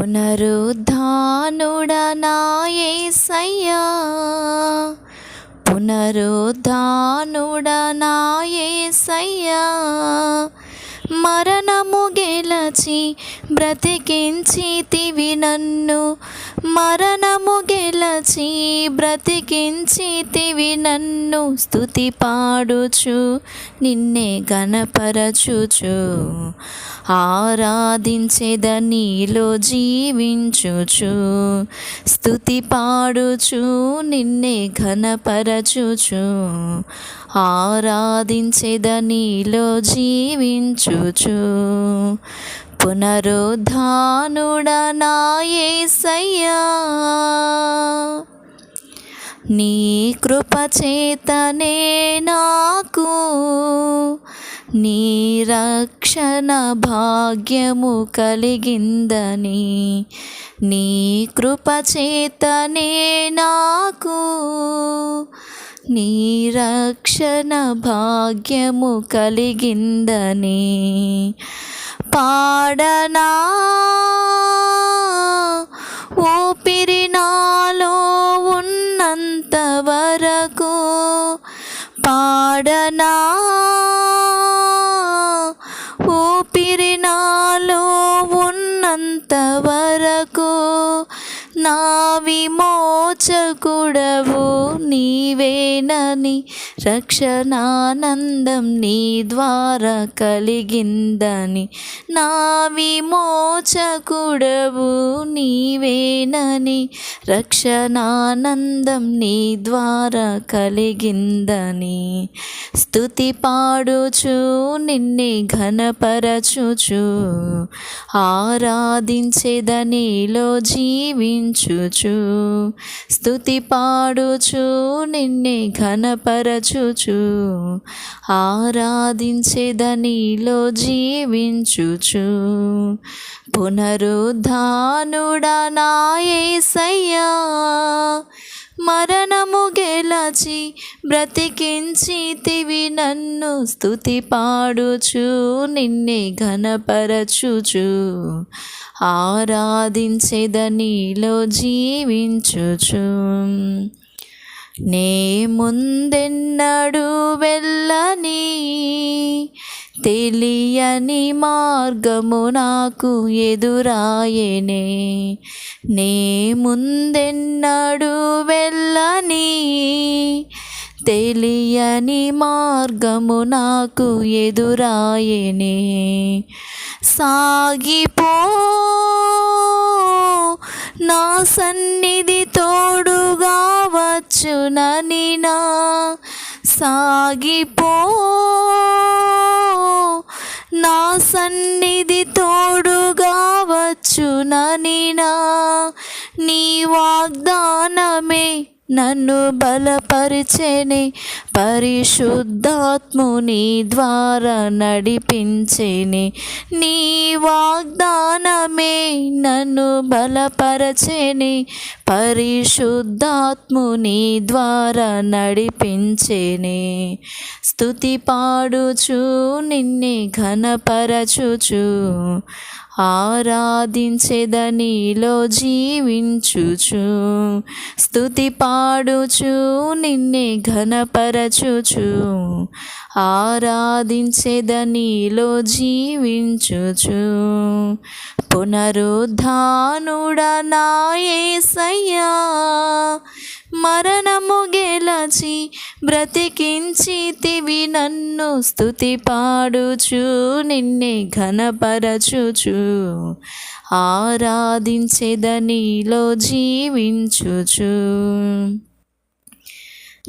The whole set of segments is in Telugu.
పునరుద్ధానుడనాయేసయ్యా. పునరుద్ధానుడనాయేసయ్యా. మరణము గెలచి బ్రతికించితివి నన్ను. మరణము గెలచి బ్రతికించితివి నన్ను స్థుతి పాడుచు నిన్నే గణపరచుచు ఆరాధించేద నీలో జీవించుచు స్తుతి పాడుచు నిన్నే ఘనపరచుచు. ఆరాధించేద నీలో జీవించుచు. పునరుద్ధానుడనాయేసయ్యా. నీ కృపచేతనే నాకు నీ రక్షణ భాగ్యము కలిగిందని. నీ కృపచేతనే నాకు నీ రక్షణ భాగ్యము కలిగిందని. పాడనా ఊపిరి నాలో ఉన్నంత వరకు పాడనా ఊపిరి నాలో ఉన్నంత వరకు నా విమోచకుడవు. నీవేనని రక్షణానందం నీ ద్వారా కలిగిందని. నా విమోచకుడవు. నీవేనని రక్షణానందం నీ ద్వారా కలిగిందని. స్తుతి పాడుచు నిన్నే ఘనపరచుచు. ఆరాధించేదనిలో జీవించుచు. స్తుతి పాడుచు నిన్నే ఘనపరచుచు ఆరాధించేదనిలో జీవించుచు. పునరుద్ధానుడనాయేసయ్యా మరణము గెలచి బ్రతికించితివి నన్ను స్తుతి పాడుచు నిన్నే ఘనపరచుచు. ఆరాధించేదనిలో జీవించుచు. నే ముందెన్నడు వెళ్ళని తెలియని మార్గము నాకు ఎదురాయనే. నే ముందెన్నడు వెళ్ళని. తెలియని మార్గము నాకు ఎదురాయనే. సాగిపో నా సన్నిధి తోడుగా వచ్చునని నా సాగిపో నా సన్నిధి తోడుగా వచ్చునని నా నీ వాగ్దానమే నన్ను బలపరిచెని పరిశుద్ధాత్ముని ద్వారా నడిపించేని. నీ వాగ్దానమే నన్ను బలపరచేని పరిశుద్ధాత్ముని ద్వారా నడిపించేని. స్తుతి పాడుచు నిన్నే ఘనపరచుచు. ఆరాధించేదనిలో జీవించుచు. స్తుతి పాడుచు నిన్నే ఘనపరచుచు. ఆరాధించేదనిలో జీవించుచు. పునరుద్ధానుడనాయేసయ్యా మరణము గెలచి బ్రతికించితివి నన్ను స్థుతి పాడుచు నిన్నే ఘనపరచుచు. ఆరాధించేదనిలో జీవించుచు.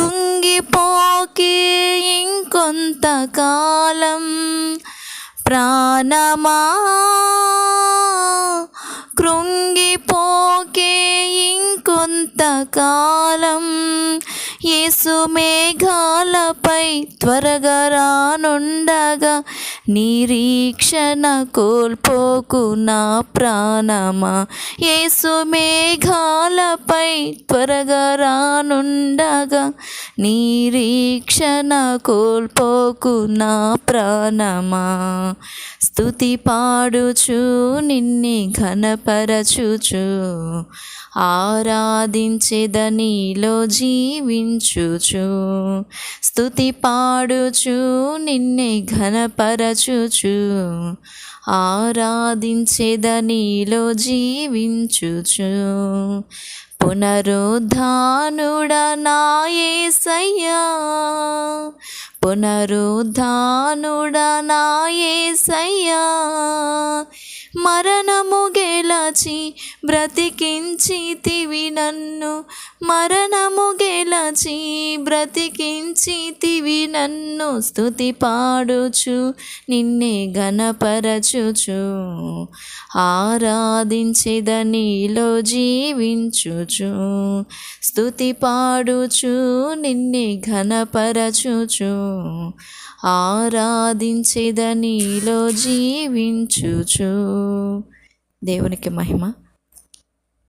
కృంగిపోకి ఇంకొంతకాలం ప్రాణమా? కృంగిపోకే ఇంకొంతకాలం యేసు మేఘాలపై త్వరగా రానుండగా నిరీక్షణ కోల్పోకు నా ప్రాణమా? యేసు మేఘాలపై త్వరగా రానుండగా నిరీక్షణ కోల్పోకు నా ప్రాణమా? స్తుతి పాడుచు నిన్ని ఘనపరచుచు ఆరాధించేదనిలో జీవించుచు. స్థుతి పాడుచు నిన్నే చూచు ఆరాధించేదనిలో జీవించుచు. పునరుద్ధానుడ నాయసయ్యా పునరుద్ధానుడ నాయసయ్యా మరణము గెలచి బ్రతికించితివి నన్ను. మరణము గెలచి బ్రతికించితివి నన్ను. స్తుతి పాడుచు నిన్నే ఘనపరచుచు. ఆరాధించేదనిలో జీవించుచు. స్తుతి పాడుచు నిన్నే ఘనపరచుచు. ఆరాధించేదనిలో జీవించుచు. దేవునికి మహిమ.